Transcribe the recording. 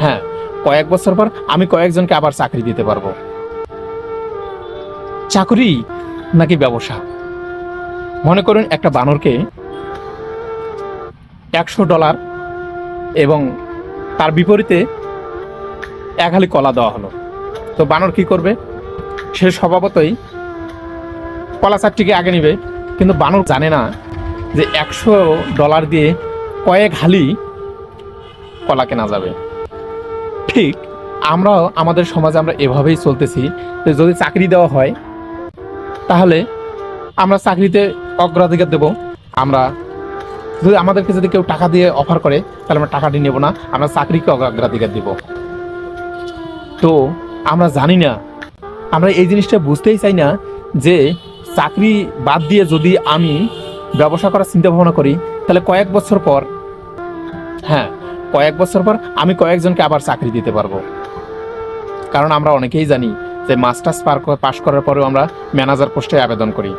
হ্যাঁ কয়েক বছর পর আমি কয়েকজনকে আবার চাকরি দিতে পারব। চাকরি নাকি ব্যবসা? মনে করুন একটা বানরকে একশো ডলার এবং তার বিপরীতে এক হালি কলা দেওয়া হলো। তো বানর কি করবে? সে স্বভাবতই কলা চারটিকে আগে নিবে, কিন্তু বানর জানে না যে একশো ডলার দিয়ে কয়েক হালি কলা কেনা যাবে। ঠিক আমরাও আমাদের সমাজে আমরা এভাবেই চলতেছি যে যদি চাকরি দেওয়া হয়, তাহলে আমরা চাকরিতে অগ্রাধিকার দেব। আমরা, যদি আমাদেরকে যদি কেউ টাকা দিয়ে অফার করে, তাহলে আমরা টাকাটি নেব না, আমরা চাকরিকে অগ্রাধিকার দেব। তো, আমরা জানি না, আমরা এই জিনিসটা বুঝতেই চাই না যে চাকরি বাদ দিয়ে যদি আমি ব্যবসা করার চিন্তা ভাবনা করি, তাহলে কয়েক বছর পর হ্যাঁ কয়েক বছর পর আমি কয়েকজনকে আবার চাকরি দিতে পারব। কারণ আমরা অনেকেই জানি যে মাস্টার্স পার পাশ করার পরেও আমরা ম্যানেজার পোস্টে আবেদন করি।